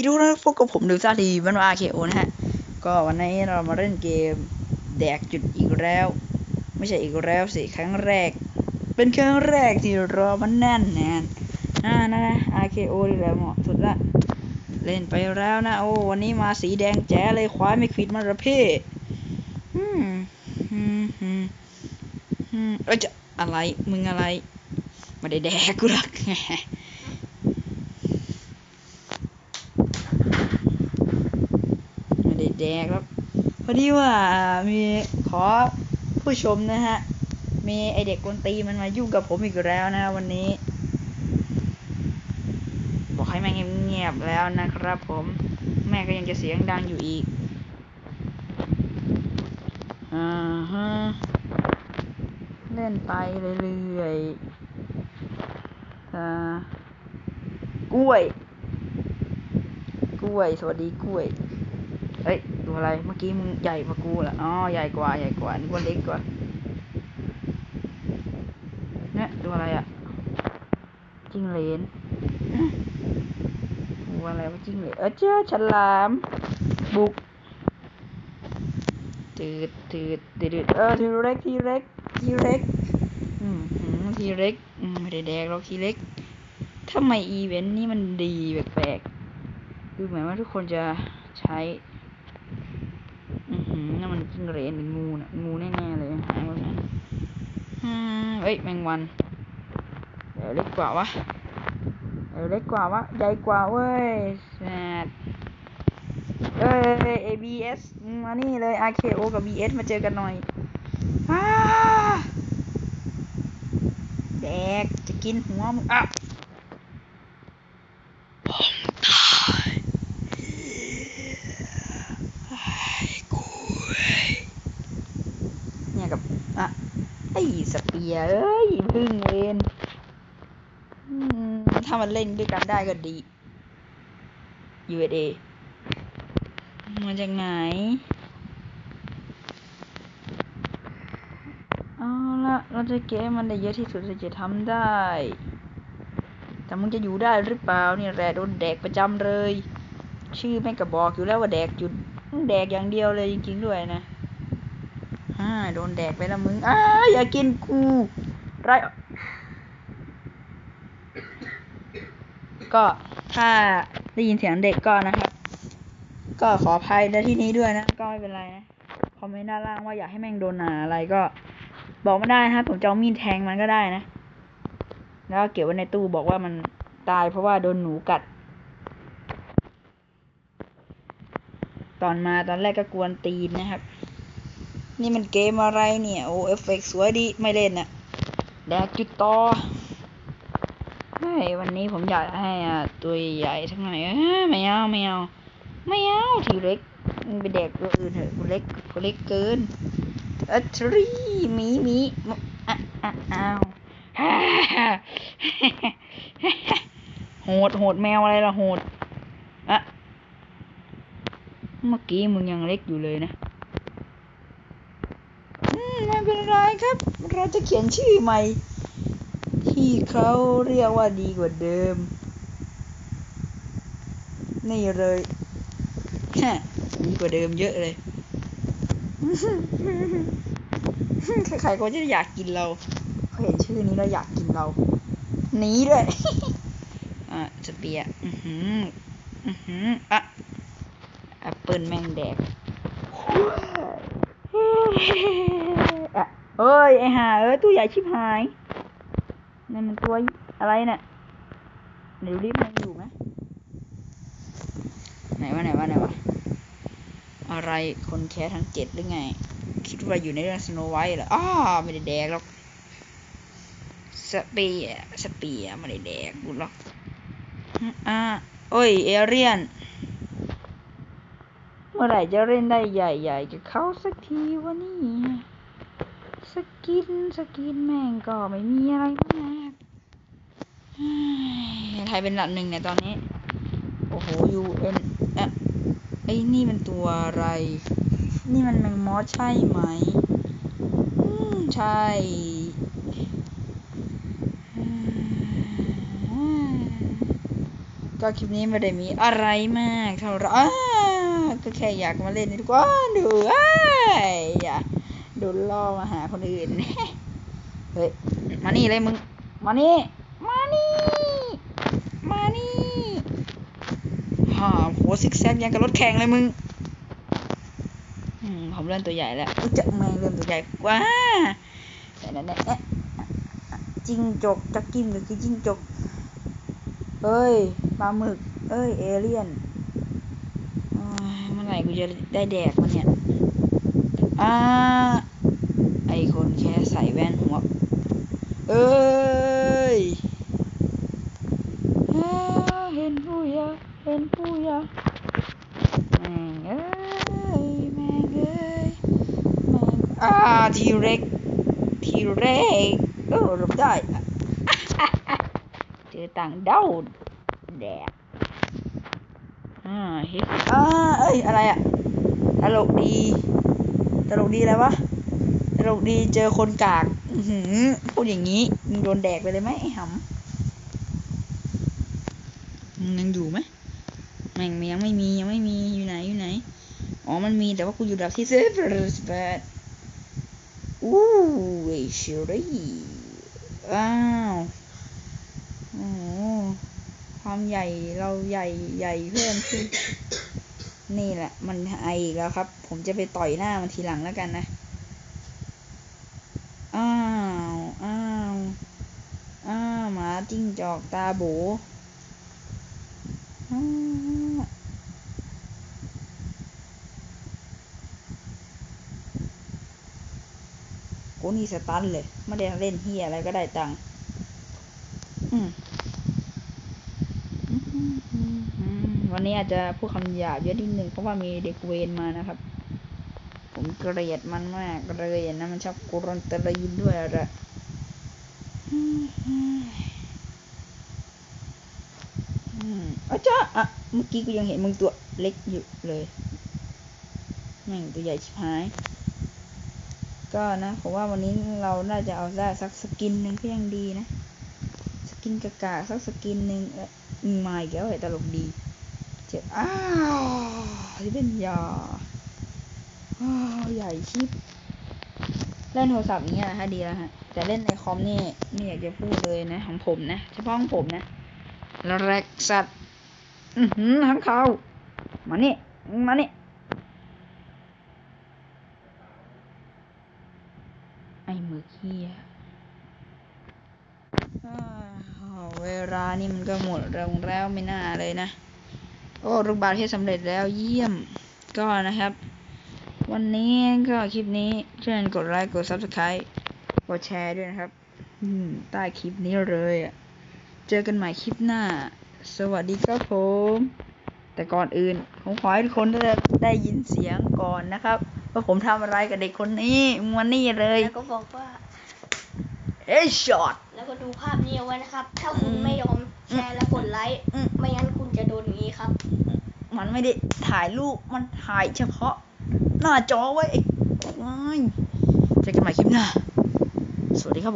ดูนพวกกับผมดูซาทีวันวาเคโอนะฮะ ก็วันนี้เรามาเล่นเกมแดกจุดอีกแล้ว ไม่ใช่อีกแล้วสิครั้งแรก เป็นครั้งแรกที่รอมันแน่นแน่นอ่านะนะ RKO ดีแล้วเหมาะสุดละ เล่นไปแล้วนะ โอ้ วันนี้มาสีแดงแจ๋เลยควายไม่ควิดมันระเพ่อืมอืมอืมอืมเอ้ยจะอะไรมึงอะไรไม่ได้แดกกูหรอก ไม่ได้แดกแล้วพอดีว่ามีขอผู้ชมนะฮะ มีไอเด็กกวนตีมันมายุ่งกับผมอีกแล้วนะวันนี้ บอกให้แม่งเงียบๆแล้วนะครับผม แม่ก็ยังจะเสียงดังอยู่อีก อ่าฮะ เล่นไปเรื่อยๆอ่ากล้วย กล้วย สวัสดีกล้วย เอ้ย ตัวอะไร เมื่อกี้มึงใหญ่กว่ากูละอ๋อ ใหญ่กว่า ใหญ่กว่า นี่ว่าเล็กกว่า เนี่ย ตัวอะไรอะจิ้งเหลนตัวอะไรวะจิ้งเหลน เออเจ้าฉลาม บุก ตืดตืดตืดเออทีเล็กทีเล็กทีเล็ก อืมหืมทีเล็ก อืมไม่ได้แดกหรอกทีเล็กทำไมอีเวนต์นี้มันดีแปลกๆดูเหมือนว่าทุกคนจะใช้ นั่นมันจิ้งเหลนหรืองูน่ะงูแน่ๆเลยหายหมดนั้นอืมเอ้ยแมงวันเดี๋ยวเล็กกว่าวะเดี๋ยวเล็กกว่าวะใหญ่กว่าเว้ยแซดเอ้ย ABS มานี่เลย RKO กับ BS มาเจอกันหน่อยอ้าแดกจะกินหัวมึงอะผมตายเนี่ยกับ อะ ไอ้สเปี ยเอ้ยพึ่งเวนถ้ามันเล่นด้วยกันได้ก็ดี USA มาจากไหน เอาละเราจะเก็บมันได้เยอะที่สุดที่จะทำได้ แต่มึงจะอยู่ได้หรือเปล่าเนี่ยแรโดนแดกประจำเลย ชื่อแม่งก็บอกอยู่แล้วว่าแดกจุดแดกอย่างเดียวเลยจริงๆด้วยนะ่า โดนแดกไปแล้วมึง อ้า อย่ากินกู ไร ก็ถ้าได้ยินเสียงเด็กก็นะครับ ก็ขออภัยในที่นี้ด้วยนะ ก็ไม่เป็นไรนะ คอมเมนต์ด้านล่างว่าอยากให้แม่งโดนหนาอะไรก็ บอกมาได้นะ ผมจะเอามีดแทงมันก็ได้นะ แล้วเก็บไว้ในตู้บอกว่ามันตายเพราะว่าโดนหนูกัด ตอนมาตอนแรกก็กวนตีนนะครับ นี่มันเกมอะไรเนี่ย โอ้เอฟเฟกสวยดีไม่เล่นนะแดกจุดต่อเฮ้ยวันนี้ผมอยากให้อะตัวใหญ่ทั้งหน่อยไม่เอาไม่เอาไม่เอาทีเล็กมึงไปแดกตัวอื่นเถอะกูเล็กกูเล็กเกินออทรีมีมีอะอะอ้าวโหดโหดแมวอะไรล่ะโหดอะเมื่อกี้มึงยังเล็กอยู่เลยนะอืมไม่เป็นไรครับ เราจะเขียนชื่อใหม่ ที่เขาเรียกว่าดีกว่าเดิม นี่เลยฮะดีกว่าเดิมเยอะเลย ใครๆก็จะอยากกินเราเขาเห็นชื่อนี้แล้วอยากกินเราหนีด้วย อะสเปียร์อือหืออือหืออะแอปเปิลแมงแดก เอ้ย ไอห่าเอ้ยตัวใหญ่ชิบหายนั่นมันตัวอะไรเนี่ยเดี๋ยวรีบมันอยู่ไหมไหนวะไหนวะไหนวะอะไรคนแค่ทั้งเจ็ดหรือไง คิดว่าอยู่ในเรื่องสโนไวท์เหรออ้าไม่ได้แดกหรอกสเปียสเปียไม่ได้แดกกูหรอกอ่าโอ้ยเอเรียน เมื่อไหร่จะเล่นได้ใหญ่ๆกับเขาสักทีวะนี่ สกินสกินแม่งก็ไม่มีอะไรมากไทยเป็นหลักหนึ่งเนี่ยตอนนี้ โอ้โหยูเอ็นอะไอ้นี่มันตัวอะไร นี่มันแมงมอสใช่ไหมอืมใช่ก็คลิปนี้ไม่ได้มีอะไรมากเท่าไหรอ้าก็แค่อยากมาเล่นนี่ทุกคนดูเอ้ยอย่า โดนล่อมาหาคนอื่น เฮ้ย มานี่เลยมึง มานี่ มานี่ มานี่ฮ่าหัวซิกแซกยังกับรถแข่งเลยมึงอืมผมเล่นตัวใหญ่แล้วอุ๊จะแมงเริ่มตัวใหญ่กว่าแต่นั่นแหละเอ๊ะจิ้งจกจักกิ้มหรือคือจิ้งจก เอ้ยปลาหมึก เอ้ยเอเลี่ยนเมื่อไหร่กูจะได้แดกมันเนี่ย อ่า ส่แว่นหัว เอ้ยอ่าเห็นผู้ยาเห็นผู้ยาแม่งเอ้ยแม่งเอ้ยแม่งอ่าทีเร็กทีเร็กเออรับได้เจอต่างเด้าแดกอ่าเฮ้ยอ่าเอ้ยอะไรอะตลกดีตลกดีอะไรวะ ตลกดีเจอคนกากหืพูดอย่างนี้มึงโดนแดกไปเลยไหมไอ้หำมึงยังอยู่ไหมแม่งยังไม่มียังไม่มีอยู่ไหนอยู่ไหนอ๋อมันมีแต่ว่ากูอยู่ดับที่สิบแปดอู้เวชรี่อ้าวโอ้ความใหญ่เราใหญ่ใหญ่เพิ่มขึ้นนี่แหละ มันไออีกแล้วครับ ผมจะไปต่อยหน้ามันทีหลังแล้วกันนะ อ้าว อ้าว อ้าวหมา จิ้งจอกตาโบอ้าวกูนี่สตันเลย ไม่ได้เล่นเฮียอะไรก็ได้ตังค์วันนี้อาจจะพูดคำหยาบเยอะนิดนึงเพราะว่ามีเด็กเวรมานะครับ ผมเกลียดมันมากเลยนะมันชอบกรนตรีนด้วยอะ อืมอืมอืมอาจ้าอะเมื่อกี้กูยังเห็นมึงตัวเล็กอยู่เลยแม่งตัวใหญ่ชิบหาย ก็นะผมว่าวันนี้เราน่าจะเอาได้สักสกินหนึ่งก็ยังดีนะ สกินกากาสักสกินหนึ่งเอ๊ะมาอีกแล้วไอ้ตลกดีเจ็บอ้าวที่เป็นยาอ้าวใหญ่ชิบเล่นโทรศัพท์อย่างเงี้ยฮะดีแล้วฮะแต่เล่นในคอมนี่ไม่อยากจะพูดเลยนะของผมนะเฉพาะของผมนะ แล้วแรกสัตว์อือหือทั้งเขามานี่มานี่ไอ้มือเขี้ยอ้าวเวลานี่มันก็หมดลงแล้วไม่น่าเลยนะ โอ้ลูกบาศก์ที่สำเร็จแล้วเยี่ยมก็นะครับ วันนี้ก็คลิปนี้เชิญกดไลค์กด subscribe กดแชร์ด้วยนะครับ ใต้คลิปนี้เลยอะ เจอกันใหม่คลิปหน้า สวัสดีครับผม แต่ก่อนอื่น ผมขอให้ทุกคนได้ได้ยินเสียงก่อนนะครับว่าผมทำอะไรกับเด็กคนนี้มันนี่เลย แล้วก็บอกว่า เอ้ยช็อต แล้วก็ดูภาพนี้เอาไว้นะครับ ถ้าคุณอืมไม่ยอมแชร์และกดไลค์อืมไม่งั้นคุณจะโดนอย่างนี้ครับ มันไม่ได้ถ่ายรูป มันถ่ายเฉพาะ หน้าจอไว้ไอ้ควายเจอกันใหม่คลิปหน้า สวัสดีครับผม